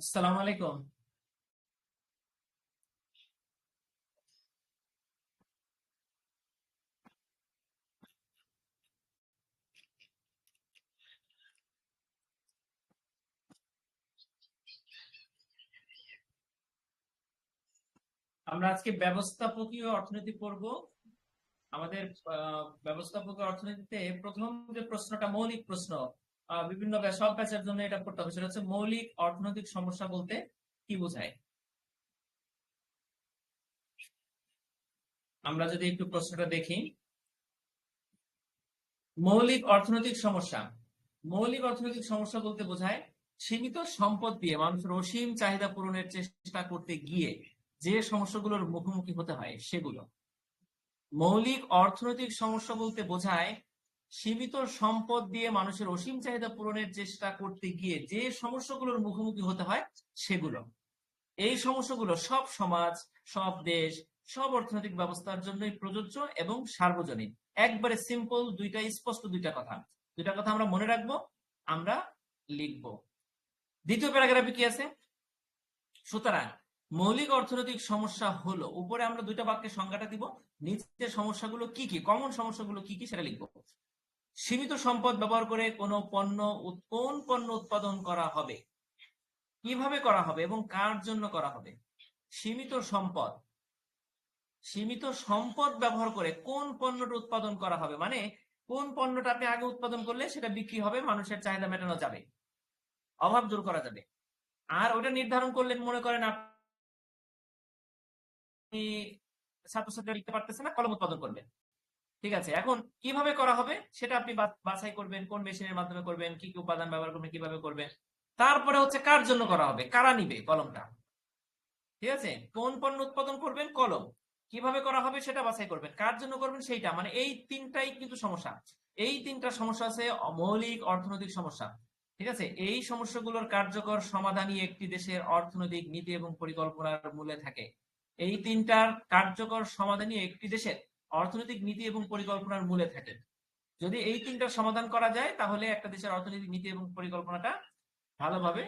আসসালামু আলাইকুম। আমরা আজকে ব্যবস্থাপকীয় অর্থনীতি পড়ব। আমাদের ব্যবস্থাপকীয় অর্থনীতিতে প্রথম যে প্রশ্নটা, মৌলিক প্রশ্ন বিভিন্ন সব ব্যাচের জন্য এটা করতে হবে। সেটা হচ্ছে মৌলিক অর্থনৈতিক সমস্যা বলতে কি বোঝায়? আমরা যদি একটু প্রশ্নটা দেখি। মৌলিক অর্থনৈতিক সমস্যা। মৌলিক অর্থনৈতিক সমস্যা বলতে বোঝায় সীমিত সম্পদ দিয়ে মানুষের অসীম চাহিদা পূরণের চেষ্টা করতে গিয়ে যে সমস্যাগুলোর মুখোমুখি হতে হয় সেগুলো। মৌলিক অর্থনৈতিক সমস্যা বলতে বোঝায় সীমিত সম্পদ দিয়ে মানুষের অসীম চাহিদা পূরণের চেষ্টা করতে গিয়ে যে সমস্যাগুলোর মুখোমুখি হতে হয়, সেগুলো। এই সমস্যাগুলো সব সমাজ, সব দেশ, সব অর্থনৈতিক ব্যবস্থার জন্যই প্রযোজ্য এবং সার্বজনীন। একবারে সিম্পল দুইটা স্পষ্ট, দুইটা কথা। দুইটা কথা আমরা মনে রাখব, আমরা লিখব। দ্বিতীয় প্যারাগ্রাফে কি আছে? সুতরাং, মৌলিক অর্থনৈতিক সমস্যা হলো, উপরে আমরা দুইটা বাক্যের সংজ্ঞাটা দিব নিচে সমস্যাগুলো কি কি কমন সমস্যাগুলো কি কি সেটা লিখব। সীমিত সম্পদ ব্যবহার করে কোনো পণ্য কোন পণ্য উৎপাদন করা হবে? কীভাবে করা হবে এবং কার জন্য করা হবে? সীমিত সম্পদ। সীমিত সম্পদ ব্যবহার করে কোন পণ্যটা উৎপাদন করা হবে? মানে কোন পণ্যটা আপনি আগে উৎপাদন করলে সেটা বিক্রি হবে, মানুষের চাহিদা মেটানো যাবে, অভাব দূর করা যাবে। আর ওটা নির্ধারণ করলেন মনে করেন আপনি ছাত্রছাত্রীরা লিখতে পারতেছে না, কলম উৎপাদন করবেন। ঠিক আছে? এখন কীভাবে করা হবে? সেটা আপনি বাছাই করবেন, কোন মেশিনের মাধ্যমে করবেন, কি কি উপাদান ব্যবহার করবেন, কীভাবে করবেন। তারপরে হচ্ছে কার জন্য করা হবে? কারা নিবে কলমটা? ঠিক আছে? কোন পণ্য উৎপাদন করবেন? কলম। কীভাবে করা হবে সেটা বাছাই করবেন। কার জন্য করবেন? সেইটা। মানে এই তিনটাই কিন্তু সমস্যা। এই তিনটা সমস্যা আছে মৌলিক অর্থনৈতিক সমস্যা। ঠিক আছে? এই সমস্যাগুলোর কার্যকর সমাধানই একটি দেশের অর্থনৈতিক নীতি এবং পরিকল্পনার মূলে থাকে। এই তিনটার কার্যকর সমাধানই একটি দেশের অর্থনৈতিক নীতি এবং পরিকল্পনার মূলে থাকে। যদি এই তিনটার সমাধান করা যায়, তাহলে একটা দেশের অর্থনৈতিক নীতি এবং পরিকল্পনাটা ভালোভাবে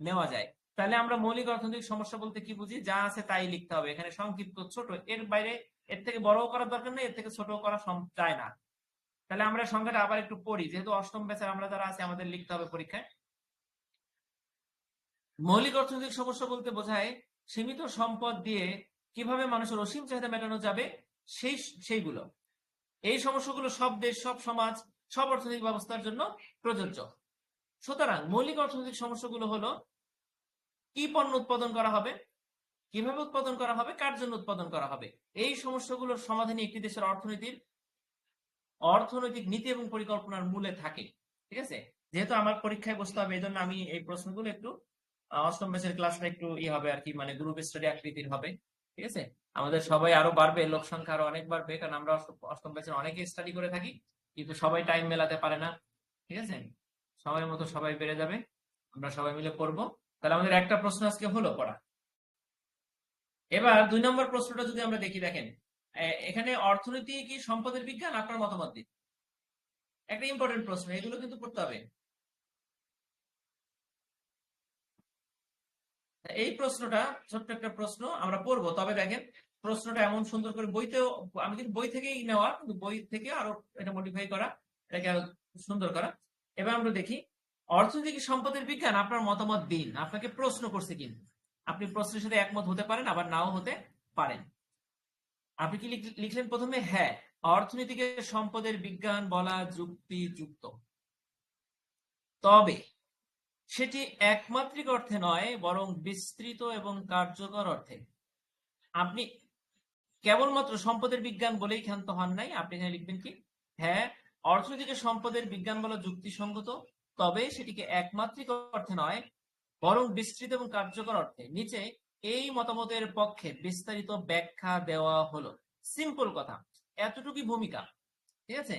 নেওয়া যায়। তাহলে আমরা মৌলিক অর্থনৈতিক সমস্যা বলতে কি বুঝি? যা আছে তাই লিখতে হবে। এখানে সংক্ষিপ্ত, ছোট, এর বাইরে এর থেকে বড় করার দরকার নেই, এর থেকে ছোট করা যায় না। তাহলে আমরা সংখ্যাটা আবার একটু পড়ি। যেহেতু অষ্টম ব্যাচের আমরা যারা আছে, আমাদের লিখতে হবে পরীক্ষায়। মৌলিক অর্থনৈতিক সমস্যা বলতে বোঝায় সীমিত সম্পদ দিয়ে কীভাবে মানুষের অসীম চাহিদা মেটানো যাবে সেই, সেইগুলো। এই সমস্যাগুলো সব দেশ, সব সমাজ, সব অর্থনৈতিক ব্যবস্থার জন্য প্রযোজ্য। সুতরাং মৌলিক অর্থনৈতিক সমস্যাগুলো হলো, কি পণ্য উৎপাদন করা হবে, কীভাবে উৎপাদন করা হবে, কার জন্য উৎপাদন করা হবে? এই সমস্যাগুলোর সমাধানে একটি দেশের অর্থনীতির, অর্থনৈতিক নীতি এবং পরিকল্পনার মূলে থাকে। ঠিক আছে? যেহেতু আমার পরীক্ষায় বসতে হবে এই জন্য আমি এই প্রশ্নগুলো একটু অষ্টম ব্যাচের ক্লাসটা একটু ই হবে আর কি মানে গ্রুপ স্টাডি আকৃতির হবে। ঠিক আছে? আমাদের সবাই আরও বাড়বে, লোক সংখ্যা আরও অনেক বাড়বে, কারণ আমরা অষ্টম ব্যাচের অনেকে স্টাডি করে থাকি, কিন্তু সবাই টাইম মেলাতে পারে না, ঠিক আছে? সময়ের মতো সবাই বেড়ে যাবে, আমরা সবাই মিলে পড়ব তাহলে আমাদের একটা প্রশ্ন আজকে হলো পড়া। এবার দুই নম্বর প্রশ্নটা যদি আমরা দেখি, দেখেন এখানে অর্থনীতি কি সম্পদের বিজ্ঞান আপনার মতামত দিন একটা ইম্পর্টেন্ট প্রশ্ন, এগুলো কিন্তু পড়তে হবে। এই প্রশ্নটা ছোট্ট একটা প্রশ্ন আমরা পড়ব। তবে দেখেন, প্রশ্নটা এমন সুন্দর করে বইতেও, আমি কিন্তু বই থেকেই নেওয়া, কিন্তু বই থেকে আরও এটা মডিফাই করা, এটাকে আরও সুন্দর করা। এবার আমরা দেখি অর্থনীতি কি সম্পদের বিজ্ঞান আপনার মতামত দিন। আপনাকে প্রশ্ন করছে কিন্তু। আপনি প্রশ্নের সাথে একমত হতে পারেন, আবার নাও হতে পারেন। আপনি কি লিখ- লিখলেন প্রথমে? হ্যাঁ অর্থনীতিকে সম্পদের বিজ্ঞান বলা যুক্তিযুক্ত। তবে সেটি একমাত্রিক অর্থে নয়, বরং বিস্তৃত এবং কার্যকর অর্থে। আপনি কেবলমাত্র সম্পদের বিজ্ঞান বলেই ক্ষান্ত হন নাই, আপনি এখানে লিখবেন কি? হ্যাঁ অর্থনীতিকে সম্পদের বিজ্ঞান বলা যুক্তিসঙ্গত, তবে সেটিকে একমাত্রিক অর্থে নয়, বরং বিস্তৃত এবং কার্যকর অর্থে। নিচে এই মতামতের পক্ষে বিস্তারিত ব্যাখ্যা দেওয়া হলো। সিম্পল কথা, এতটুকুই ভূমিকা, ঠিক আছে?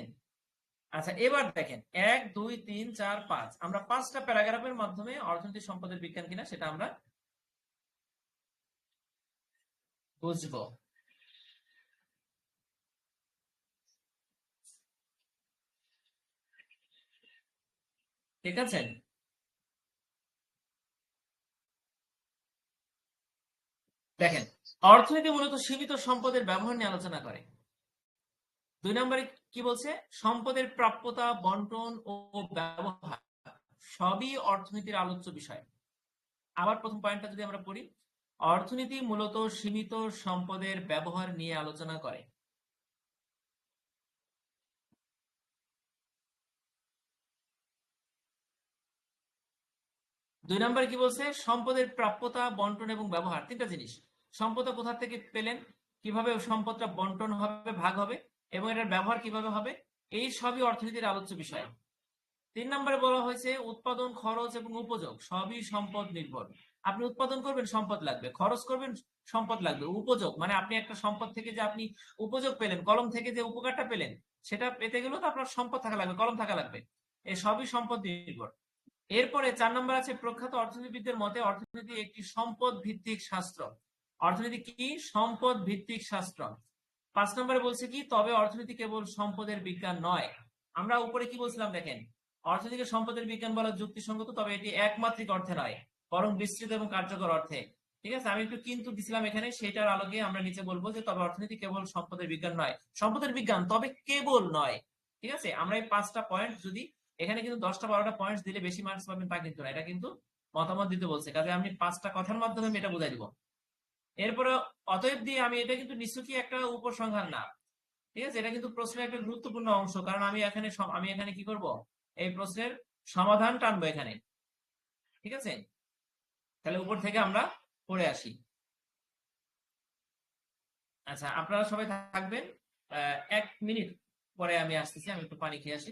আচ্ছা এবার দেখেন, এক, দুই, তিন, চার, পাঁচ। আমরা পাঁচটা প্যারাগ্রাফের মাধ্যমে অর্থনৈতিক সম্পদের বিজ্ঞান কিনা সেটা আমরা বুঝব। ঠিক আছে? দেখেন, অর্থনীতি মূলত সীমিত সম্পদের ব্যবহার নিয়ে আলোচনা করে। দুই নম্বরে কি বলছে? সম্পদের প্রাপ্যতা, বন্টন ও ব্যবহার সবই অর্থনীতির আলোচ্য বিষয়। আবার প্রথম পয়েন্টটা যদি আমরা পড়ি, অর্থনীতি মূলত সীমিত সম্পদের ব্যবহার নিয়ে আলোচনা করে। দুই নম্বর কি বলছে? সম্পদের প্রাপ্যতা, বন্টন এবং ব্যবহার, তিনটা জিনিস। সম্পদ কোথা থেকে পেলেন? কীভাবে সম্পদটা বন্টন হবে, ভাগ হবে? এবং এটার ব্যবহার কীভাবে হবে? এই সবই অর্থনীতির আলোচ্য বিষয়। তিন নম্বরে বলা হয়েছে, উৎপাদন, খরচ এবং উপযোগ সবই সম্পদ নির্ভর। আপনি উৎপাদন করবেন, সম্পদ লাগবে। খরচ করবেন, সম্পদ লাগবে। উপযোগ মানে আপনি একটা সম্পদ থেকে যে আপনি উপযোগ পেলেন, কলম থেকে যে উপকারটা পেলেন, সেটা পেতে গেলেও তো আপনার সম্পদ থাকা লাগবে, কলম থাকা লাগবে। এই সবই সম্পদ নির্ভর। এরপরে চার নম্বর আছে, প্রখ্যাত অর্থনীতিবিদদের মতে অর্থনীতি একটি সম্পদ ভিত্তিক শাস্ত্র। অর্থনীতি কি? সম্পদ ভিত্তিক শাস্ত্র। পাঁচ নম্বরে বলছে কি, তবে অর্থনীতি কেবল সম্পদের বিজ্ঞান নয়। আমরা উপরে কি বলছিলাম দেখেন? অর্থনীতিকে সম্পদের বিজ্ঞান বলা যুক্তিসঙ্গত, তবে এটি একমাত্রিক অর্থে নয়, বরং বিস্তৃত এবং কার্যকর অর্থে। ঠিক আছে? আমি একটু কিন্তু দিছিলাম এখানে, সেটার আলোকে আমরা নিচে বলব যে, তবে অর্থনীতি কেবল সম্পদের বিজ্ঞান নয়, সম্পদের বিজ্ঞান তবে কেবল নয়। ঠিক আছে? আমরা এই পাঁচটা পয়েন্ট যদি, এখানে কিন্তু দশটা বারোটা পয়েন্ট দিলে বেশি মার্কস পাবেন তা কিন্তু না, এটা কিন্তু মতামত দিতে বলছে। কাজে আমি পাঁচটা কথার মাধ্যমে এটা বুঝাই দিব। এরপরে অতএব দিয়ে আমি, এটা কিন্তু নিশ্চয়ই একটা উপসংহার না। ঠিক আছে? এটা কিন্তু প্রশ্নের একটা গুরুত্বপূর্ণ অংশ, কারণ আমি এখানে আমি এখানে কি করব? এই প্রশ্নের সমাধান টানবো এখানে। ঠিক আছে? তাহলে উপর থেকে আমরা পড়ে আসি। আচ্ছা আপনারা সবাই থাকবেন এক মিনিট পরে আমি আসতেছি, আমি একটু পানি খেয়ে আসি।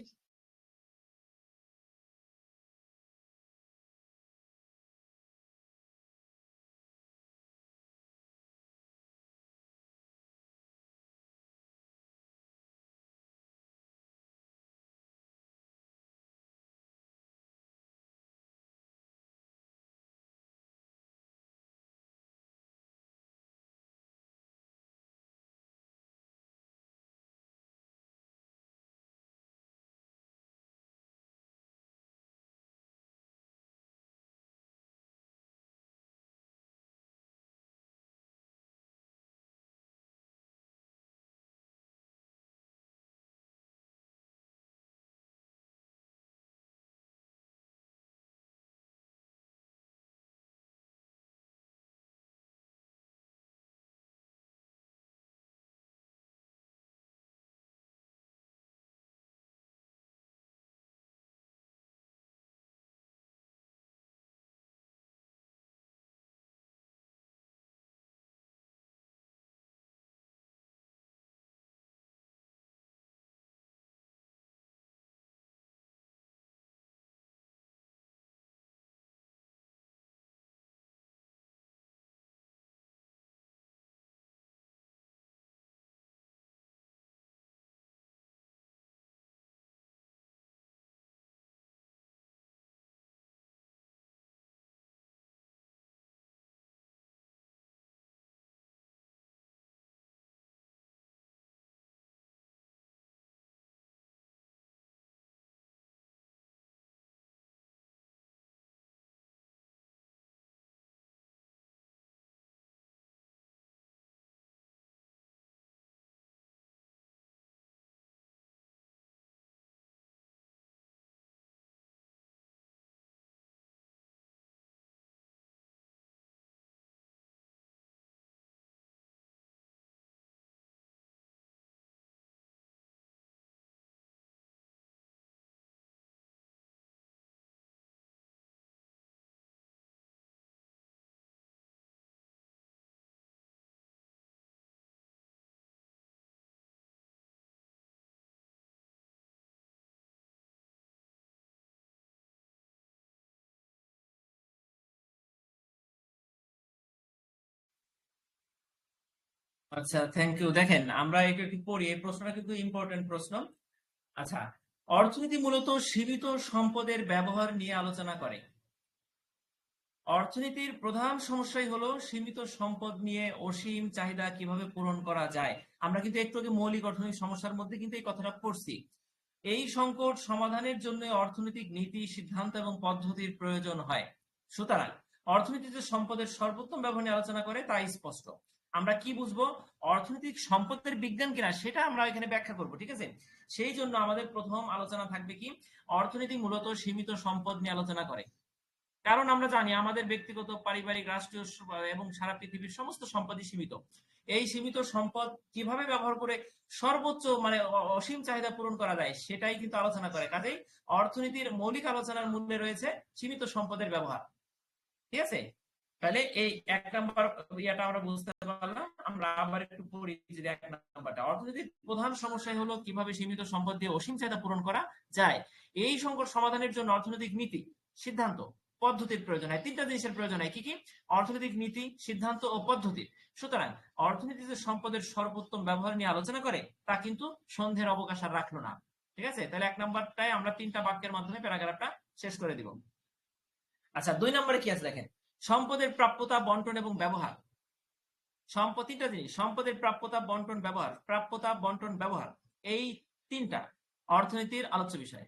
আচ্ছা থ্যাংক ইউ দেখেন, আমরা এটা একটু পড়ি। এই প্রশ্নটা কিন্তু ইম্পর্টেন্ট প্রশ্ন। আচ্ছা অর্থনীতি মূলত সীমিত সম্পদের ব্যবহার নিয়ে আলোচনা করে। অর্থনীতির প্রধান সমস্যাই হলো সীমিত সম্পদ নিয়ে অসীম চাহিদা কীভাবে পূরণ করা যায়। আমরা কিন্তু একটু আগে মৌলিক অর্থনৈতিক সমস্যার মধ্যে কিন্তু এই কথাটা পড়ছি। এই সংকট সমাধানের জন্য অর্থনৈতিক নীতি, সিদ্ধান্ত এবং পদ্ধতির প্রয়োজন হয়। সুতরাং অর্থনীতিতে সম্পদের সর্বোত্তম ব্যবহার নিয়ে আলোচনা করে তা স্পষ্ট। আমরা কি বুঝব? অর্থনৈতিক সম্পদের বিজ্ঞান কিনা সেটা আমরা এখানে ব্যাখ্যা করব, ঠিক আছে? সেই জন্য আমাদের প্রথম আলোচনা থাকবে কি? অর্থনীতি মূলত সীমিত সম্পদ নিয়ে আলোচনা করে। কারণ আমরা জানি আমাদের ব্যক্তিগত, পারিবারিক, রাষ্ট্রীয় এবং সারা পৃথিবীর সমস্ত সম্পদই সীমিত। এই সীমিত সম্পদ কীভাবে ব্যবহার করে সর্বোচ্চ মানে অসীম চাহিদা পূরণ করা যায় সেটাই কিন্তু আলোচনা করে। কাজেই অর্থনীতির মৌলিক আলোচনার মূল্যে রয়েছে সীমিত সম্পদের ব্যবহার। ঠিক আছে? তাহলে এই এক নাম্বার ইয়াটা আমরা বুঝতে পারলাম, আমরা আবার একটু পড়ি যে এক নাম্বারটা। অর্থনীতির প্রধান সমস্যাই হলো কীভাবে সীমিত সম্পদ দিয়ে অসীম চাহিদা পূরণ করা যায়। এই সংকট সমাধানের জন্য অর্থনৈতিক নীতি, সিদ্ধান্ত, পদ্ধতির প্রয়োজন হয়। তিনটা জিনিসের প্রয়োজন হয়। কি কি? অর্থনৈতিক নীতি, সিদ্ধান্ত ও পদ্ধতি। সুতরাং অর্থনীতিতে সম্পদের সর্বোত্তম ব্যবহার নিয়ে আলোচনা করে, তা কিন্তু সন্ধ্যের অবকাশ আর রাখল না। ঠিক আছে? তাহলে এক নাম্বারটায় আমরা তিনটা বাক্যের মাধ্যমে প্যারাগ্রাফটা শেষ করে দিব। আচ্ছা দুই নম্বরে কি আছে দেখেন? সম্পদের প্রাপ্যতা, বন্টন এবং ব্যবহার। সম্পত্তিটা জিনিস, সম্পদের প্রাপ্যতা, বন্টন, ব্যবহার। প্রাপ্যতা, বন্টন, ব্যবহার, এই তিনটা অর্থনীতির আলোচ্য বিষয়।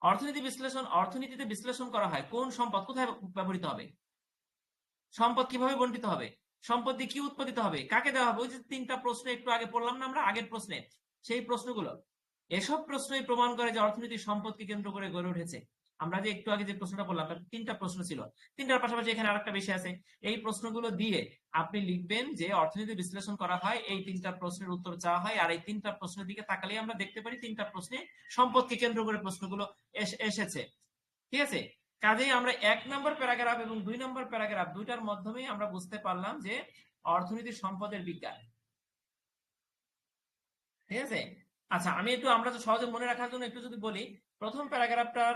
অর্থনীতি বিশ্লেষণ, অর্থনীতিতে বিশ্লেষণ করা হয়, কোন সম্পদ কোথায় ব্যবহৃত হবে? সম্পদ কীভাবে বন্টিত হবে? সম্পদ দিয়ে কি উৎপাদিত হবে? কাকে দেওয়া হবে? ওই যে তিনটা প্রশ্ন একটু আগে পড়লাম না আমরা, আগের প্রশ্নে। সেই প্রশ্নগুলো। এসব প্রশ্নই প্রমাণ করে যে অর্থনীতি সম্পদকে কেন্দ্র করে গড়ে উঠেছে। আমরা যে একটু আগে যে প্রশ্নটা বললাম তিনটা প্রশ্ন ছিল। তিনটার পাশাপাশি এখানে আরেকটা বেশি আছে। এই প্রশ্নগুলো দিয়ে আপনি লিখবেন যে অর্থনীতি বিশ্লেষণ করা হয়, এই তিনটা প্রশ্নের উত্তর চাওয়া হয়, আর এই তিনটা প্রশ্নের দিকে তাকালে আমরা দেখতে পারি তিনটা প্রশ্নে সম্পদকে কেন্দ্র করে প্রশ্নগুলো এসেছে। ঠিক আছে? কাজেই আমরা এক নম্বর প্যারাগ্রাফ এবং দুই নম্বর প্যারাগ্রাফ দুইটার মাধ্যমে আমরা বুঝতে পারলাম যে অর্থনীতি সম্পদের বিজ্ঞান। ঠিক আছে? আচ্ছা আমি একটু আমরা তো সহজে মনে রাখার জন্য একটু যদি বলি, প্রথম প্যারাগ্রাফটার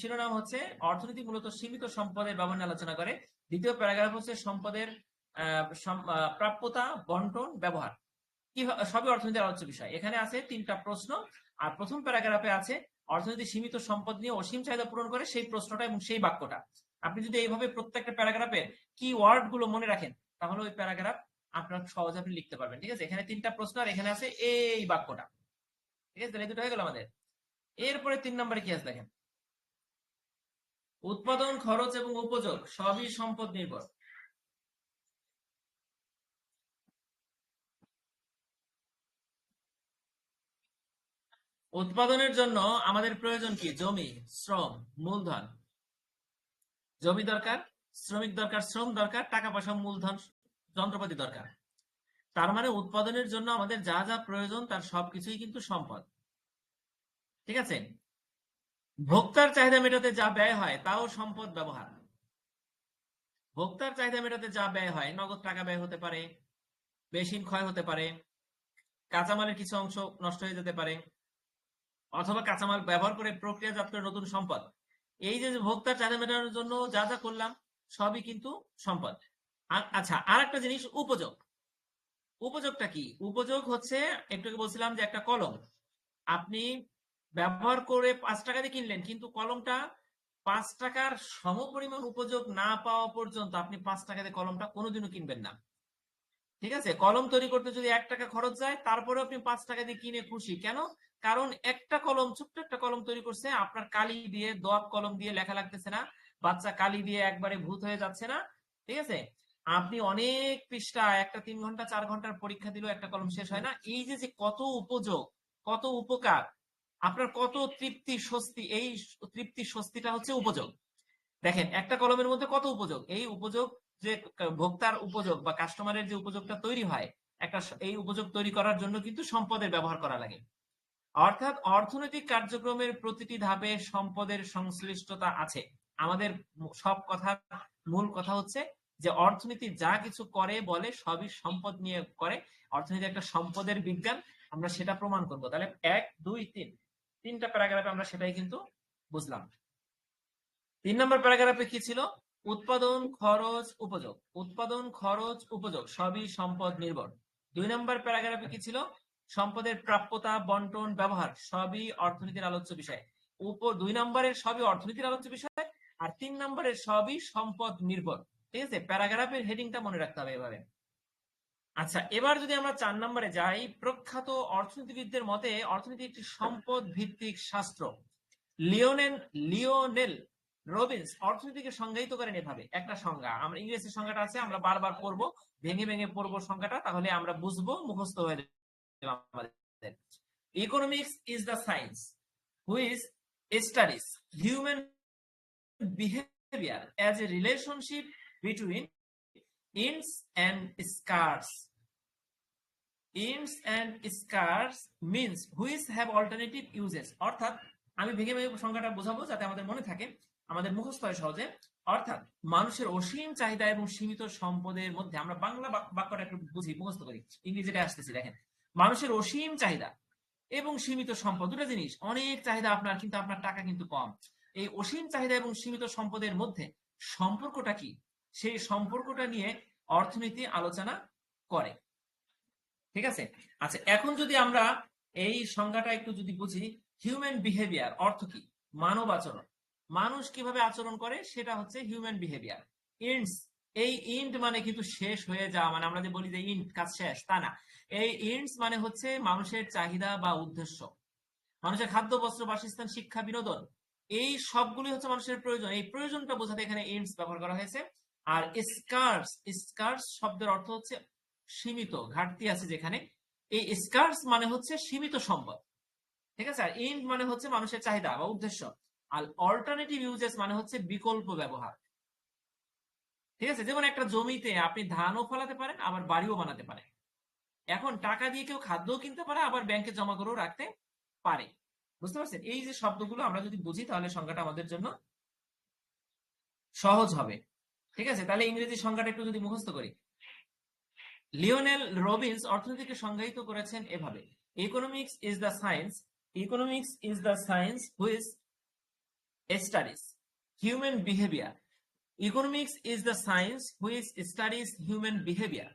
শিরোনাম হচ্ছে অর্থনীতি মূলত সীমিত সম্পদের ব্যবহার আলোচনা করে। দ্বিতীয় প্যারাগ্রাফ হচ্ছে সম্পদের প্রাপ্যতা বন্টন ব্যবহার। কি সবই অর্থনীতির আলোচ্য বিষয়। এখানে আছে তিনটা প্রশ্ন, আর প্রথম প্যারাগ্রাফে আছে অর্থনীতি সীমিত সম্পদ নিয়ে অসীম চাহিদা পূরণ করে সেই প্রশ্নটা এবং সেই বাক্যটা। আপনি যদি এইভাবে প্রত্যেকটা প্যারাগ্রাফের কি ওয়ার্ডগুলো মনে রাখেন, তাহলে ওই প্যারাগ্রাফ আপনার সহজে আপনি লিখতে পারবেন, ঠিক আছে? এখানে তিনটা প্রশ্ন, আর এখানে আছে এই বাক্যটা। এরপরে তিন নম্বরে কি আছে দেখেন? উৎপাদন, খরচ এবং উপযোগ সবই সম্পদ নির্ভর। উৎপাদনের জন্য আমাদের প্রয়োজন কি? জমি, শ্রম, মূলধন। জমি দরকার, শ্রমিক দরকার, শ্রম দরকার, টাকা পয়সা, মূলধন, যন্ত্রপাতি দরকার। তার মানে উৎপাদনের জন্য আমাদের যা যা প্রয়োজন তার সবকিছুই কিন্তু সম্পদ। ঠিক আছে? ভোক্তার চাহিদা মেটাতে যা ব্যয় হয় তাও সম্পদ ব্যবহার। ভোক্তার চাহিদা মেটাতে যা ব্যয় হয়, নগদ টাকা ব্যয় হতে পারে, বেশিন ক্ষয় হতে পারে, কাঁচামালের কিছু অংশ নষ্ট হয়ে যেতে পারে, অথবা কাঁচামাল ব্যবহার করে প্রক্রিয়াজাত করে নতুন সম্পদ। এই যে ভোক্তার চাহিদা মেটানোর জন্য যা যা করলাম, সবই কিন্তু সম্পদ। আচ্ছা আর একটা জিনিস, উপযোগ। উপযোগটা কি? উপযোগ হচ্ছে, একটু বলছিলাম যে একটা কলম। আপনি ব্যবহার করে পাঁচ টাকা দিয়ে কিনলেন, কিন্তু কলমটা পাঁচ টাকার সমপরিমাণ উপযোগ না পাওয়া পর্যন্ত আপনি পাঁচ টাকা দিয়ে কলমটা কোনোদিনও কিনবেন না। ঠিক আছে? কলম তৈরি করতে যদি এক টাকা খরচ যায় তারপরে আপনি পাঁচ টাকা দিয়ে কিনে খুশি। কেন? কারণ একটা কলম, ছোট্ট একটা কলম তৈরি করছে, আপনার কালি দিয়ে দোয়াব কলম দিয়ে লেখা লাগতেছে না, বাচ্চা কালি দিয়ে একবারে ভূত হয়ে যাচ্ছে না। ঠিক আছে? আপনি অনেক পৃষ্ঠা, একটা তিন ঘণ্টা, চার ঘণ্টার পরীক্ষা দিলেও একটা কলম শেষ হয় না। এই যে যে কত উপযোগ, কত উপকার, আপনার কত তৃপ্তি, স্বস্তি, এই তৃপ্তি, স্বস্তিটা হচ্ছে উপযোগ। দেখেন, একটা কলমের মধ্যে কত উপযোগ? এই উপযোগ যে ভোক্তার উপযোগ বা কাস্টমারের যে উপযোগটা তৈরি হয়, একটা এই উপযোগ তৈরি করার জন্য কিন্তু সম্পদের ব্যবহার করা লাগে। অর্থাৎ অর্থনৈতিক কার্যক্রমের প্রতিটি ধাপে সম্পদের সংশ্লিষ্টতা আছে। আমাদের সব কথার মূল কথা হচ্ছে যে অর্থনীতি যা কিছু করে, বলে সবই সম্পদ নিয়ে করে। অর্থনীতি একটা সম্পদের বিজ্ঞান, আমরা সেটা প্রমাণ করব। তাহলে এক, দুই, তিন। তিনটা প্যারাগ্রাফে আমরা সেটাই কিন্তু বুঝলাম। তিন নম্বর প্যারাগ্রাফে কি ছিল? উৎপাদন, খরচ, উপযোগ। উৎপাদন, খরচ, উপযোগ, সবই সম্পদ নির্ভর। দুই নম্বর প্যারাগ্রাফে কি ছিল? সম্পদের প্রাপ্যতা, বন্টন, ব্যবহার, সবই অর্থনীতির আলোচ্য বিষয়। উপ, দুই নম্বরের সবই অর্থনীতির আলোচ্য বিষয়, আর তিন নম্বরের সবই সম্পদ নির্ভর। ঠিক আছে? প্যারাগ্রাফের হেডিংটা মনে রাখতে হবে এভাবে। আচ্ছা এবার যদি আমরা চার নম্বরে যাই, প্রখ্যাত অর্থনীতিবিদদের মতে অর্থনীতি একটি সম্পদ ভিত্তিক শাস্ত্র। লিওনেল লিওনেল রবিন্স অর্থনীতিকে সংজ্ঞায়িত করেন এভাবে। একটা সংজ্ঞা, আমরা ইংরেজি সংজ্ঞাটা আছে, আমরা বারবার পড়ব, ভেঙে ভেঙে পড়ব সংজ্ঞাটা, তাহলে আমরা বুঝব মুখস্থ হয়ে আমাদের। Economics is the science which studies human behaviour as a relationship between ins and scars. Ins and scars means which have alternative uses. অর্থাৎ, আমি ভেঙে ভেঙে সংখ্যাটা বোঝাবো যাতে আমাদের মনে থাকে, আমাদের মুখস্থ হয় সহজে। অর্থাৎ, মানুষের অসীম চাহিদা এবং সীমিত সম্পদের মধ্যে আমরা বাংলা বাক- বাক্যটা একটু বুঝি, মুখস্থ করি। ইংরেজিটা আসতেছি, দেখেন। মানুষের অসীম চাহিদা এবং সীমিত সম্পদ, দুটো জিনিস। অনেক চাহিদা আপনার, কিন্তু আপনার টাকা কিন্তু কম। এই অসীম চাহিদা এবং সীমিত সম্পদের মধ্যে সম্পর্কটা কি? সেই সম্পর্কটা নিয়ে অর্থনীতি আলোচনা করে। ঠিক আছে? আচ্ছা এখন যদি আমরা এই সংজ্ঞাটা একটু যদি বুঝি হিউম্যান বিহেভিয়ার অর্থ কি? মানব আচরণ। মানুষ কীভাবে আচরণ করে? সেটা হচ্ছে হিউম্যান বিহেভিয়ার ইন্টস এই ইন্ট মানে কিন্তু শেষ হয়ে যাওয়া মানে আমরা যে বলি যে ইন্ট কাজ শেষ, তা না। এই ইন্টস মানে হচ্ছে মানুষের চাহিদা বা উদ্দেশ্য। মানুষের খাদ্য, বস্ত্র, বাসস্থান, শিক্ষা, বিনোদন, এই সবগুলি হচ্ছে মানুষের প্রয়োজন। এই প্রয়োজনটা বোঝাতে এখানে এন্ডস ব্যবহার করা হয়েছে। আর স্কার্স স্কার্স শব্দের অর্থ হচ্ছে সীমিত, ঘাটতি আছে যেখানে। এই স্কার্স মানে হচ্ছে সীমিত সম্পদ। ঠিক আছে? আর এন্ড মানে হচ্ছে মানুষের চাহিদা বা উদ্দেশ্য। আর অল্টারনেটিভ ইউজেস মানে হচ্ছে বিকল্প ব্যবহার। ঠিক আছে? যেমন একটা জমিতে আপনি ধানও ফলাতে পারেন, আবার বাড়িও বানাতে পারেন। এখন টাকা দিয়ে কেউ খাদ্যও কিনতে পারে, আবার ব্যাংকে জমা করেও রাখতে পারে। বুঝতে পারছেন? এই যে শব্দগুলো আমরা যদি বুঝি, তাহলে সংজ্ঞাটা আমাদের জন্য সহজ হবে। ঠিক আছে? তাহলে ইংরেজি সংজ্ঞাটা একটু যদি মুখস্থ করি। লিওনেল রবিন্স অর্থনীতিকে সংজ্ঞায়িত করেছেন এভাবে। Economics is the science economics is the science which studies human behaviour economics is the science which studies human behaviour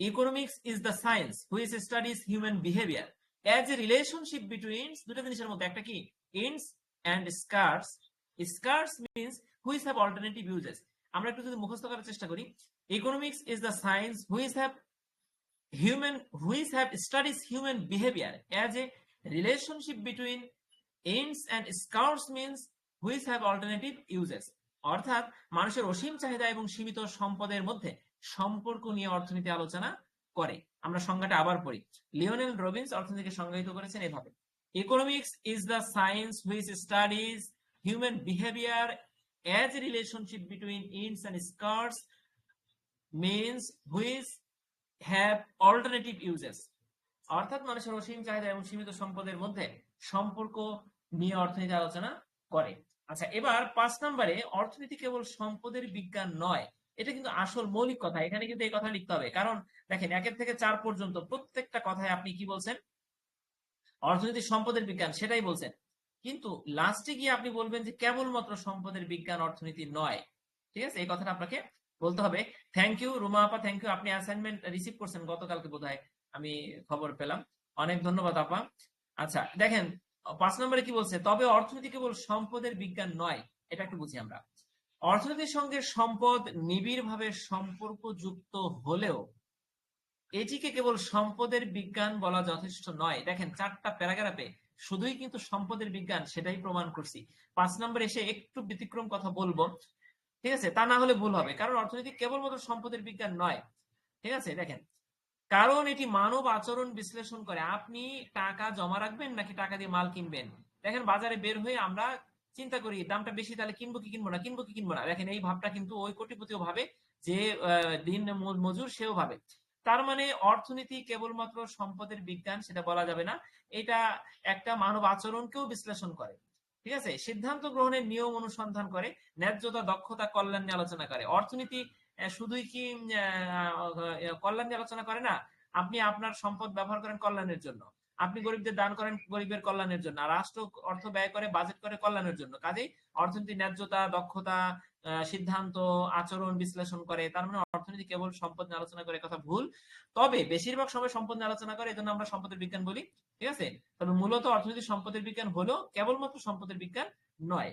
economics is the science which studies human behaviour as a relationship between দুটো জিনিসের মধ্যে, একটা কি? Ends and scarce scarce means which have alternative uses আমরা একটু যদি মুখস্থ করার চেষ্টা করি economics is the science which have human which have studies human behaviour as a relationship between ends and scarce means which have alternative uses অর্থাৎ মানুষের অসীম চাহিদা এবং সীমিত সম্পদের মধ্যে সম্পর্ক নিয়ে অর্থনীতি আলোচনা করে। আমরা সংজ্ঞাটা আবার পড়ি। লিওনেল রবিন্স অর্থনীতিকে সংজ্ঞায়িত করেছেন এভাবে। Economics is the science which studies human behaviour as a relationship between ends and scarce means which have alternative uses অর্থাৎ মানুষের অসীম চাহিদা এবং সীমিত সম্পদের মধ্যে সম্পর্ক নিয়ে অর্থনীতি আলোচনা করে। আচ্ছা এবার পাঁচ নম্বরে অর্থনীতি কেবল সম্পদের বিজ্ঞান নয়, এটা কিন্তু আসল মৌলিক কথা। এখানে কিন্তু এই কথা লিখতে হবে। কারণ দেখেন, একের থেকে চার পর্যন্ত প্রত্যেকটা কথায় আপনি কি বলছেন? অর্থনীতি সম্পদের বিজ্ঞান, সেটাই বলছেন। কিন্তু লাস্টে গিয়ে আপনি বলবেন যে কেবলমাত্র সম্পদের বিজ্ঞান, অর্থনীতি নয়। ঠিক আছে? এই কথাটা আপনাকে বলতে হবে। থ্যাংক ইউ রুমা আপা থ্যাংক ইউ আপনি অ্যাসাইনমেন্ট রিসিভ করছেন গতকালকে বোধহয়, আমি খবর পেলাম। অনেক ধন্যবাদ আপা। আচ্ছা দেখেন, পাঁচ নম্বরে কি বলছে? তবে অর্থনীতি কেবল সম্পদের বিজ্ঞান নয়। এটা একটু বুঝি আমরা। অর্থনীতির সঙ্গে সম্পদ নিবিড় ভাবে সম্পর্কযুক্ত হলেও এটিকে কেবল সম্পদের বিজ্ঞান বলা যথেষ্ট নয়। দেখেন, চারটা প্যারাগ্রাফে শুধুই কিন্তু সম্পদের বিজ্ঞান, সেটাই প্রমাণ করছি। পাঁচ নম্বর এসে একটু ব্যতিক্রম কথা বলব, ঠিক আছে? তা না হলে ভুল হবে, কারণ অর্থনীতি কেবলমাত্র সম্পদের বিজ্ঞান নয়, ঠিক আছে? দেখেন, কারণ এটি মানব আচরণ বিশ্লেষণ করে, আপনি টাকা জমা রাখবেন নাকি টাকা দিয়ে মাল কিনবেন? দেখেন, বাজারে বের হয়ে আমরা চিন্তা করি, দামটা বেশি, তাহলে কিনবো কি কিনবো না, কিনবো কি কিনবো না? দেখেন, এই ভাবটা কিন্তু ওই কোটিপতিও ভাবে, যে দিন মজুর সেও ভাবে। তার মানে অর্থনীতি কেবলমাত্র সম্পদের বিজ্ঞান সেটা বলা যাবে না। এটা একটা মানব আচরণকেও বিশ্লেষণ করে। ঠিক আছে? সিদ্ধান্ত গ্রহণের নিয়ম অনুসন্ধান করে, ন্যায্যতা, দক্ষতা, কল্যাণ নিয়ে আলোচনা করে। অর্থনীতি শুধুই কি কল্যাণ নিয়ে আলোচনা করে না? আপনি আপনার সম্পদ ব্যবহার করেন কল্যাণের জন্য। আপনি গরিবদের দান করেন গরিবের কল্যাণের জন্য। রাষ্ট্র অর্থ ব্যয় করে, বাজেট করে কল্যাণের জন্য। কাজেই অর্থনীতি ন্যায্যতা, দক্ষতা সিদ্ধান্ত, আচরণ বিশ্লেষণ করে, তার মানে অর্থনীতি কেবল সম্পদ নিয়ে আলোচনা করে কথা ভুল। তবে বেশিরভাগ সময় সম্পদ নিয়ে আলোচনা করে, এজন্য আমরা সম্পদের বিজ্ঞান বলি, ঠিক আছে? তবে মূলত অর্থনীতি সম্পদের বিজ্ঞান হলো কেবলমাত্র সম্পদের বিজ্ঞান নয়।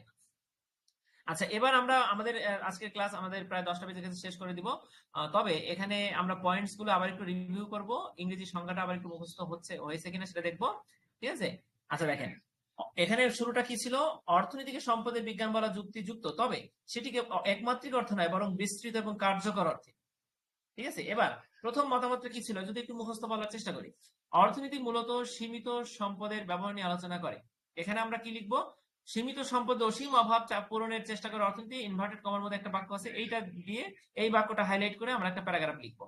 আচ্ছা এবার আমরা আমাদের আজকের ক্লাস আমাদের প্রায় দশটা বেজে গেছে, শেষ করে দিব। তবে এখানে আমরা পয়েন্টসগুলো আবার একটু রিভিউ করব। ইংরেজি সংখ্যাটা আবার একটু মুখস্থ হচ্ছে, হয়েছে কিনা সেটা দেখব, ঠিক আছে? আচ্ছা দেখেন। এখানে শুরুটা কি ছিল? অর্থনীতিকে সম্পদের বিজ্ঞান বলা যুক্তিযুক্ত। তবে সেটিকে একমাত্রিক অর্থ নয়, বরং বিস্তৃত এবং কার্যকর অর্থে। ঠিক আছে? এবার প্রথম মতামতটা কি ছিল? যদি একটু মুখস্থ বলার চেষ্টা করি। অর্থনীতি মূলত সীমিত সম্পদের ব্যবহার নিয়ে আলোচনা করে। এখানে আমরা কি লিখব? সীমিত সম্পদ অসীম অভাব পূরণের চেষ্টা করে অর্থনীতি ইনভার্টেড কমার মধ্যে একটা বাক্য আছে। এইটা দিয়ে এই বাক্যটা হাইলাইট করে আমরা একটা প্যারাগ্রাফ লিখব।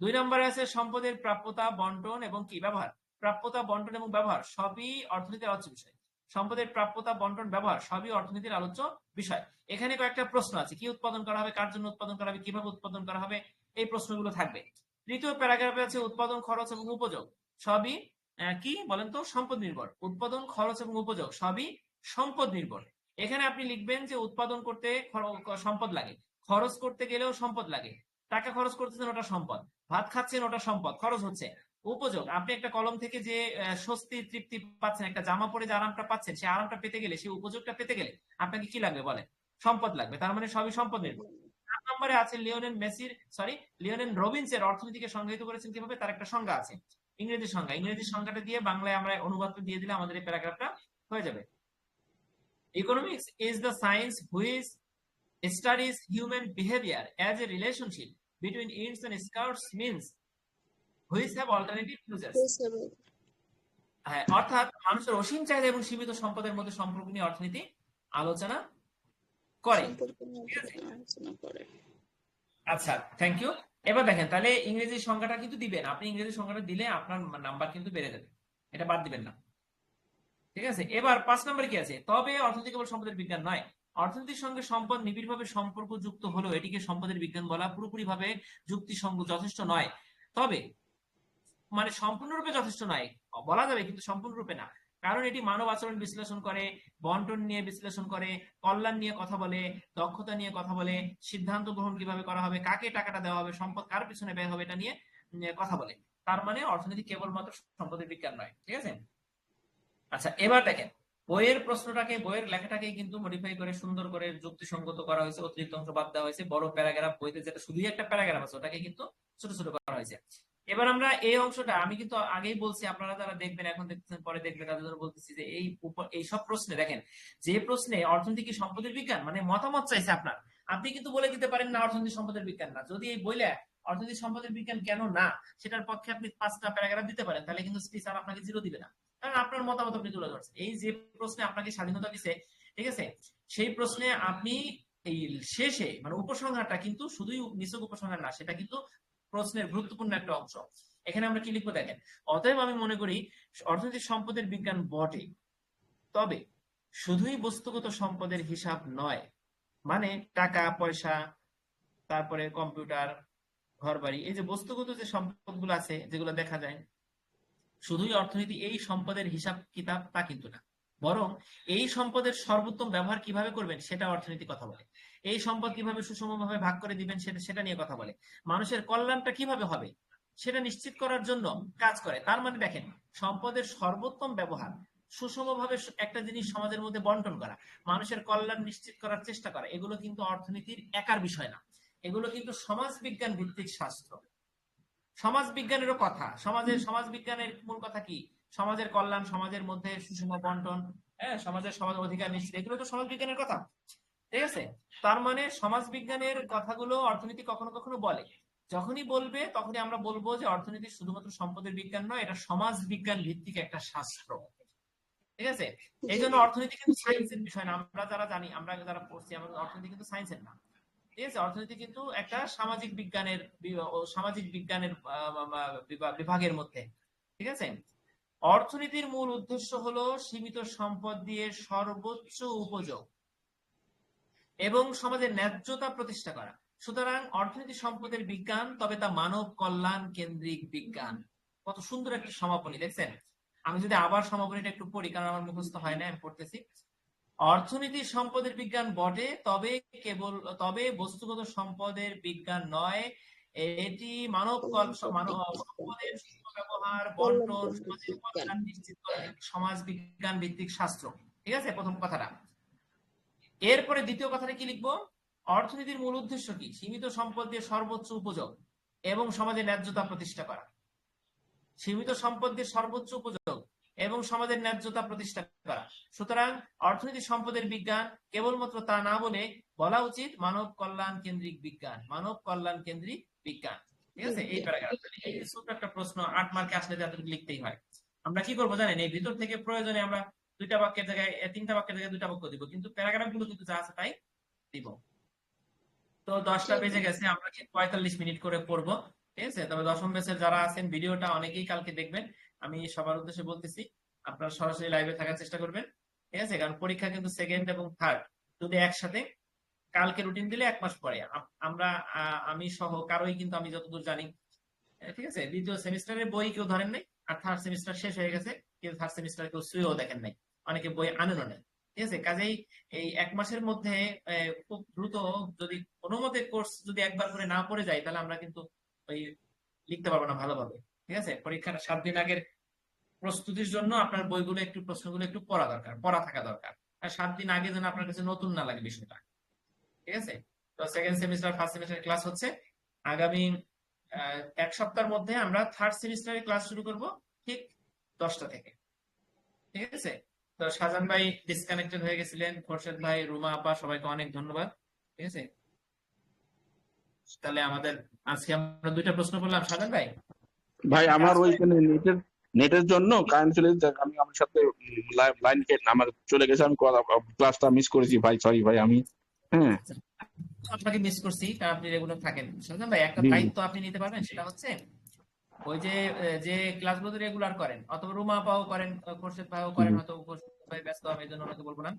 দুই নম্বরে আছে সম্পদের প্রাপ্যতা, বন্টন এবং কি? ব্যবহার। প্রাপ্যতা, বন্টন এবং ব্যবহার সবই অর্থনীতির আলোচ্য বিষয়। সম্পদের প্রাপ্যতা, বন্টন, ব্যবহার, সবই অর্থনীতির আলোচ্য বিষয়। এখানে কয়েকটা প্রশ্ন আছে। কি উৎপাদন করা হবে? কার জন্য উৎপাদন করা হবে? কীভাবে উৎপাদন করা হবে? এই প্রশ্নগুলো থাকবে। তৃতীয় প্যারাগ্রাফে আছে উৎপাদন, খরচ এবং উপযোগ। সবই কি বলেন তো? সম্পদ নির্ভর। উৎপাদন, খরচ এবং উপযোগ, সবই সম্পদ নির্ভর। এখানে আপনি লিখবেন যে উৎপাদন করতে সম্পদ লাগে। খরচ করতে গেলেও সম্পদ লাগে। টাকা খরচ করতেছেন, ওটা সম্পদ। ভাত খাচ্ছেন, ওটা সম্পদ। খরচ হচ্ছে। উপযোগ। আপনি একটা কলম থেকে যে স্বস্তি তৃপ্তি পাচ্ছেন, একটা জামা পরে যে আরামটা পাচ্ছেন সেই আরামটা পেতে গেলে সেই উপযোগটা পেতে গেলে আপনাকে কি লাগবে বলেন? সম্পদ লাগবে। তার মানে সবই সম্পদ নির্ভর। নম্বরে আছে লিওনেল মেসির, সরি, লিওনেল রবিন্সের অর্থনীতিকে সংজ্ঞায়িত করেছেন কীভাবে? তার একটা সংজ্ঞা আছে, ইংরেজি সংজ্ঞা। ইংরেজি সংজ্ঞাটা দিয়ে বাংলায় আমরা অনুবাদটা দিয়ে দিলে আমাদের এই প্যারাগ্রাফটা হয়ে যাবে। Economics is the science which studies human behavior as a relationship between ends and skirts means হ্যাঁ অর্থাৎ মানুষের অসীম চাহিদা এবং সীমিত সম্পদের মধ্যে সম্পর্ক নিয়ে অর্থনীতি আলোচনা করে। আচ্ছা থ্যাংক ইউ এবার দেখেন তাহলে ইংরেজি সংখ্যাটা কিন্তু দিবেন। আপনি ইংরেজি সংখ্যাটা দিলে আপনার নাম্বার কিন্তু বেড়ে যাবে। এটা বাদ দিবেন না। ঠিক আছে? এবার পাঁচ নম্বরে কি আছে? তবে অর্থনীতি কেবল সম্পদের বিজ্ঞান নয়। অর্থনীতির সঙ্গে সম্পদ নিবিড়ভাবে সম্পর্ক যুক্ত হলেও এটিকে সম্পদের বিজ্ঞান বলা পুরোপুরি ভাবে যুক্তিসঙ্গ যথেষ্ট নয়। তবে মানে সম্পূর্ণরূপে যথেষ্ট নয়। বলা যাবে কিন্তু সম্পূর্ণরূপে না। কারণ এটি মানব আচরণ বিশ্লেষণ করে, বন্টন নিয়ে বিশ্লেষণ করে, কল্যাণ নিয়ে কথা বলে, দক্ষতা নিয়ে কথা বলে, সিদ্ধান্ত গ্রহণ কীভাবে করা হবে, কাকে টাকাটা দেওয়া হবে, সম্পদ কার পিছনে ব্যয় হবে এটা নিয়ে কথা বলে। তার মানে অর্থনীতি কেবলমাত্র সম্পদের বিজ্ঞান নয়, ঠিক আছে? আচ্ছা এবার দেখেন, বইয়ের প্রশ্নটাকে, বইয়ের লেখাটাকে কিন্তু মডিফাই করে, সুন্দর করে যুক্তিসঙ্গত করা হয়েছে, অতিরিক্ত অংশ বাদ দেওয়া হয়েছে, বড় প্যারাগ্রাফ, বইতে যেটা শুধুই একটা প্যারাগ্রাফ আছে, ওটাকে কিন্তু ছোট ছোট করা হয়েছে। এবার আমরা এই অংশটা, আমি কিন্তু আগেই বলছি, আপনারা যারা দেখবেন, এখন দেখতেছেন, পরে দেখবেন, তাদের জন্য বলতেছি যে এই এই সব প্রশ্নে, দেখেন, যে প্রশ্নে অর্থনীতি কি সম্পদের বিজ্ঞান? মানে মতামত চাইছে আপনার। আপনি কিন্তু বলে দিতে পারেন না অর্থনীতি সম্পদের বিজ্ঞান না। যদি এই বইলে অর্থনীতি সম্পদের বিজ্ঞান কেন না, সেটার পক্ষে আপনি পাঁচটা প্যারাগ্রাফ দিতে পারেন, তাহলে কিন্তু স্পিচার আপনাকে জিরো দিবে না। কারণ আপনার মতামত আপনি তুলে ধরছেন। এই যে প্রশ্নে আপনাকে স্বাধীনতা দিছে, ঠিক আছে? সেই প্রশ্নে আপনি এই শেষে মানে উপসংহারটা কিন্তু শুধুই নিছক উপসংহার না, সেটা কিন্তু প্রশ্নের গুরুত্বপূর্ণ একটা অংশ। এখানে আমরা কি লিখব দেখেন, অতএব আমি মনে করি অর্থনৈতিক সম্পদের বিজ্ঞান বটে। তবে শুধুই বস্তুগত সম্পদের হিসাব নয় মানে টাকা, পয়সা, তারপরে কম্পিউটার ঘর বাড়ি এই যে বস্তুগত যে সম্পদগুলো আছে, যেগুলো দেখা যায়, শুধুই অর্থনীতি এই সম্পদের হিসাব কিতাব তা কিন্তু না। বরং এই সম্পদের সর্বোত্তম ব্যবহার কীভাবে করবেন, সেটা অর্থনীতি কথা বলে। এই সম্পদ কীভাবে সুষমভাবে ভাগ করে দিবেন সেটা সেটা নিয়ে কথা বলে। মানুষের কল্যাণটা কীভাবে হবে সেটা নিশ্চিত করার জন্য কাজ করে। তার মানে দেখেন, সম্পদের সর্বোত্তম ব্যবহার সুষমভাবে একটা জিনিস সমাজের মধ্যে বন্টন করা, মানুষের কল্যাণ নিশ্চিত করার চেষ্টা করা, এগুলো কিন্তু অর্থনীতির একার বিষয় না। এগুলো কিন্তু সমাজ বিজ্ঞান ভিত্তিক শাস্ত্র। সমাজ বিজ্ঞানেরও কথা সমাজের সমাজ বিজ্ঞানের মূল কথা কি? সমাজের কল্যাণ, সমাজের মধ্যে সুষম বন্টন হ্যাঁ সমাজের সমাজ অধিকার নিশ্চিত, এগুলো তো সমাজ বিজ্ঞানের কথা। ঠিক আছে? তার মানে সমাজ বিজ্ঞানের কথাগুলো অর্থনীতি কখনো কখনো বলে। যখনই বলবে, তখনই আমরা বলব যে অর্থনীতি শুধুমাত্র সম্পদের বিজ্ঞান নয়, এটা সমাজ বিজ্ঞান ভিত্তিক একটা শাস্ত্র। ঠিক আছে? এই জন্য অর্থনীতি কিন্তু সায়েন্সের বিষয় না। আমরা যারা জানি, আমরা যারা পড়ছি আমাদের অর্থনীতি কিন্তু সায়েন্সের না। ঠিক আছে? অর্থনীতি কিন্তু একটা সামাজিক বিজ্ঞানের সামাজিক বিজ্ঞানের বিভাগের মধ্যে। ঠিক আছে? অর্থনীতির মূল উদ্দেশ্য হলো সীমিত সম্পদ দিয়ে সর্বোচ্চ উপযোগ। এবং সমাজের ন্যায্যতা প্রতিষ্ঠা করা। সুতরাং অর্থনীতি সম্পদের বিজ্ঞান, তবে তা মানব কল্যাণ কেন্দ্রিক বিজ্ঞান। কত সুন্দর একটা সমাপনী, দেখছেন? আমি যদি আবার সমাপনীটা একটু পড়ি, কারণ আমার মুখস্থ হয় না, আমি পড়তেছি। অর্থনীতি সম্পদের বিজ্ঞান বটে, তবে কেবল, তবে বস্তুগত সম্পদের বিজ্ঞান নয়। এটি মানব সম্পদের ব্যবহার বন্টন সমাজ বিজ্ঞান ভিত্তিক শাস্ত্র। ঠিক আছে? প্রথম কথাটা। এরপরে দ্বিতীয় কথাটা কি লিখব? অর্থনীতির মূল উদ্দেশ্য কি? সীমিত সম্পদ দিয়ে সর্বোচ্চ উপযোগ এবং সমাজে ন্যায্যতা প্রতিষ্ঠা করা। সীমিত সম্পদ দিয়ে সর্বোচ্চ উপযোগ এবং সমাজের ন্যায্যতা প্রতিষ্ঠা করা। সুতরাং অর্থনীতি সম্পদের বিজ্ঞান কেবলমাত্র তা না বলে বলা উচিত মানব কল্যাণ কেন্দ্রিক বিজ্ঞান। মানব কল্যাণ কেন্দ্রিক বিজ্ঞান। ঠিক আছে? এই প্যারাগ্রাফ ছোট্ট একটা প্রশ্ন, আট মার্কে আসলে লিখতেই হয়। আমরা কি করব জানেন? এই ভিতর থেকে প্রয়োজনে আমরা দুইটা বাক্যের জায়গায় তিনটা বাক্যের জায়গায় দুইটা বাক্য দিব। কিন্তু প্যারাগ্রাফগুলো কিন্তু যা আছে তাই দিব। তো দশটা বেজে গেছে আমরা কি পঁয়তাল্লিশ মিনিট করে পড়ব? ঠিক আছে? তবে দশম ব্যাচের যারা আছেন ভিডিওটা অনেকেই কালকে দেখবেন। আমি সবার উদ্দেশ্যে বলতেছি আপনারা সরাসরি লাইভে থাকার চেষ্টা করবেন। ঠিক আছে? কারণ পরীক্ষা কিন্তু সেকেন্ড এবং থার্ড যদি একসাথে। কালকে রুটিন দিলে এক মাস পরে। আমরা আহ, আমি সহ কারোই কিন্তু আমি যতদূর জানি ঠিক আছে? দ্বিতীয় সেমিস্টারের বই কেউ ধরেন নাই আর থার্ড সেমিস্টার শেষ হয়ে গেছে কিন্তু থার্ড সেমিস্টার কেউ সুইও দেখেন নাই। অনেকে বই আনেনও নাই ঠিক আছে? কাজেই এই এক মাসের মধ্যে খুব দ্রুত যদি কোনো মতে কোর্স যদি একবার করে না পড়ে যায়, তাহলে আমরা কিন্তু ওই লিখতে পারব না ভালোভাবে। ঠিক আছে? পরীক্ষার সাত দিন আগের প্রস্তুতির জন্য আপনার বইগুলো একটু, প্রশ্নগুলো একটু পড়া দরকার, পড়া থাকা দরকার। আর সাত দিন আগে যেন আপনার কাছে নতুন না লাগে বিষয়টা। ঠিক আছে? তো second semester first semester class হচ্ছে। আগামী এক সপ্তাহের মধ্যে আমরা থার্ড সেমিস্টারের ক্লাস শুরু করব ঠিক দশটা থেকে। ঠিক আছে? তো শাহজাহান ভাই ডিসকানেক্টেড হয়ে গেছিলেন খোরশেদ ভাই রুমা আপা সবাইকে অনেক ধন্যবাদ ঠিক আছে? তাহলে আমাদের আজকে আমরা দুইটা প্রশ্ন করলাম শাহজাহান ভাই? ভাই আমার ওইখানে নেটের নেটের জন্য কারেন্ট চলে আমি আমার সাথে লাইন কেটে আমার চলে গেছে আমি ক্লাসটা মিস করেছি ভাই সরি ভাই আমি হ্যাঁ। আপনাকে মিস করছি কারণ আপনি রেগুলার থাকেন। সাজান ভাই একটা। দায়িত্ব আপনি নিতে পারবেন সেটা হচ্ছে ওই যে যে ক্লাসগুলো রেগুলার করেন অথবা রুমা আপাও করেন খোরশেদ ভাইও করেন। হয়তো খোরশেদ ভাই ব্যস্ত আমি এই জন্য ওনাকে বলব না।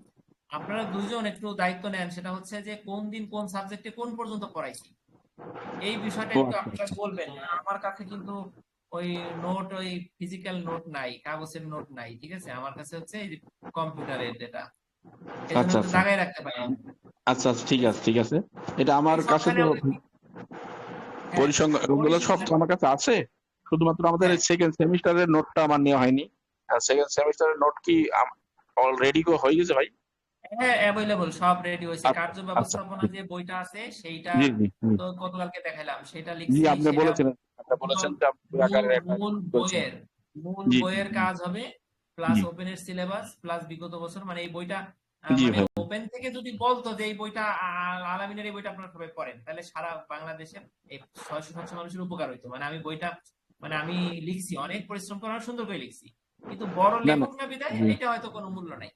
আপনারা দুইজন একটু দায়িত্ব নেন সেটা হচ্ছে যে কোন দিন কোন সাবজেক্টে কোন পর্যন্ত পড়াইছি। এই বিষয়টা একটু আচ্ছা। আপনারা বলবেন আমার কাছে কিন্তু ওই নোট ওই ফিজিক্যাল নোট নাই কাগজের নোট নাই ঠিক আছে? আমার কাছে হচ্ছে এই কম্পিউটারের ডেটা আচ্ছা, আচ্ছা। জায়গায় রাখতে পারি। আচ্ছা আচ্ছা ঠিক আছে ঠিক আছে। এটা আমার কাছে তো হ্যাঁ, পরিসংখ্যান ওগুলো সব তো আমার কাছে আছে? শুধুমাত্র আমাদের হ্যাঁ। সেকেন্ড সেমিস্টারের নোটটা আমার নেওয়া হয়নি। সেকেন্ড সেমিস্টারের নোট কি অলরেডি হয়ে গেছে ভাই? হ্যাঁ অ্যাভেলেবল সব রেডি হয়েছে। আচ্ছা, কার্য ব্যবস্থাপনা যে বইটা আছে সেইটা জি জি জি। তো গতকালকে দেখালাম। সেটা জি লিখছি। আপনি সেটা বলেছিলেন। আপনি বলেছেন যে আপনি মূল- আকারে মূল বইয়ের মূল বইয়ের কাজ হবে প্লাস জি। ওপেনের সিলেবাস প্লাস বিগত বছর। মানে এই বইটা জি মানে ভাই। ওপেন থেকে যদি বলতো যে এই বইটা আলামিনের এই বইটা আপনারা সবাই পড়েন তাহলে সারা বাংলাদেশের এই ছয়শো সাতশো মানুষের উপকার হইতো। মানে আমি বইটা মানে আমি লিখছি অনেক পরিশ্রম করে সুন্দর করে লিখছি। কিন্তু বড়। লেখক না বিদায় এটা হয়তো কোনো মূল্য নাই।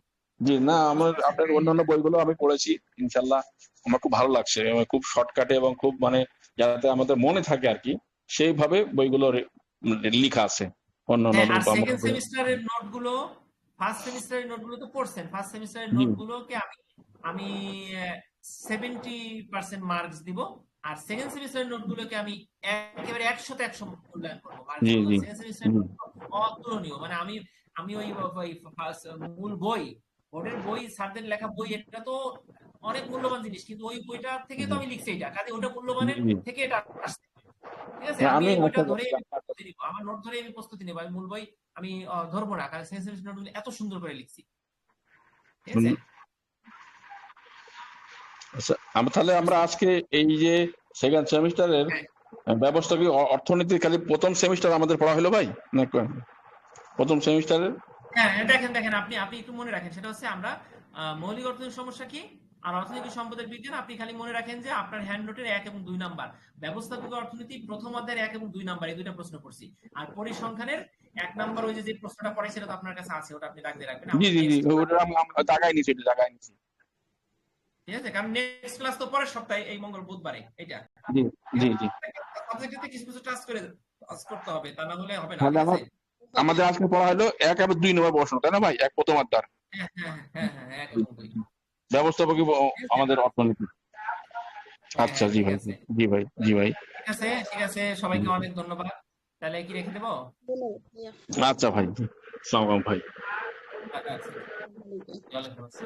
জি না আমার আপনার অন্যান্য বইগুলো আমি পড়েছি ইনশাল্লাহ আমার খুব ভালো লাগছে খুব শর্টকাটে এবং খুব মানে যাতে আমাদের মনে থাকে আর কি সেইভাবে বইগুলো লেখা আছে। অন্যান্য হ্যাঁ সেকেন্ড বই- সেমিস্টারের নোটগুলো ফার্স্ট সেমিস্টারের নোটগুলো তো পড়ছেন ফার্স্ট সেমিস্টারের। নোটগুলোকে আমি আমি সেভেন্টি পার্সেন্ট মার্কস দিব। আর সেকেন্ড সেমিস্টারের নোটগুলোকে আমি একেবারে একশোতে একশো মূল্যায়ন করব। জি, সেকেন্ড সেমিস্টারের। অতুলনীয়। মানে আমি আমি ওই ওই মূল বই বোর্ডের বই স্যারদের লেখা বই এটা তো অনেক মূল্যবান জিনিস। কিন্তু ওই বইটা থেকে তো আমি লিখছি এটা। কাজে ওটা মূল্যবানের থেকে এটা আসছে। ঠিক আছে? হ্যাঁ, আমি বইটা ধরে প্রস্তুতি নিব। আমার নোট ধরে আমি প্রস্তুতি নেব। আমি মূল বই আমি ধরবো না। কারণ সেকেন্ড সেমিস্টার নোটগুলো এত সুন্দর করে লিখছি। ঠিক আছে? আমরা তাহলে আমরা আজকে এই যে সেকেন্ড সেমিস্টারের হ্যাঁ। ব্যবস্থা কি অ- অর্থনীতি খালি প্রথম সেমিস্টার আমাদের পড়া হলো ভাই না প্রথম সেমিস্টারের? হ্যাঁ হ্যাঁ, দেখেন দেখেন আপনি আপনি একটু মনে রাখেন সেটা হচ্ছে আমরা মৌলিক অর্থনৈতিক সমস্যা কি আর অর্থনৈতিক সম্পদের বিজ্ঞান আপনি খালি মনে রাখেন যে আপনার হ্যান্ড নোটের এক এবং দুই নাম্বার। ব্যবস্থাপক অর্থনীতি প্রথম অধ্যায়ের এক এবং দুই নাম্বার এই দুইটা প্রশ্ন করছি। আর পরিসংখ্যানের এক নাম্বার ওই যে প্রশ্নটা পড়াই সেটা তো আপনার কাছে আছে ওটা আপনি দাগ রাখবেন। জি জি জি ওটা জায়গায় নিছি এটা জায়গায় নিছি। ঠিক আছে? কারণ নেক্সট ক্লাস তো পরের সপ্তাহে এই মঙ্গল বুধবারে এটা জি জি জি। সাবজেক্টে কিছু কিছু টাচ করে করতে হবে তা না হলে হবে না আছে? আমাদের আজকে পড়া হলো এক এবং দুই নম্বর প্রশ্ন তাই না ভাই? এক প্রথম অধ্যায় হ্যাঁ হ্যাঁ হ্যাঁ হ্যাঁ হ্যাঁ এক এবং দুই। ব্যবস্থাপকই ব- আমাদের অর্থনীতি। আচ্ছা জি ভাই। জি ভাই জি ভাই। ঠিক আছে ঠিক আছে সবাইকে অনেক ধন্যবাদ। তাহলে কি রেখে দেবো? আচ্ছা ভাই সালাম ভাই। আচ্ছা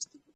este tipo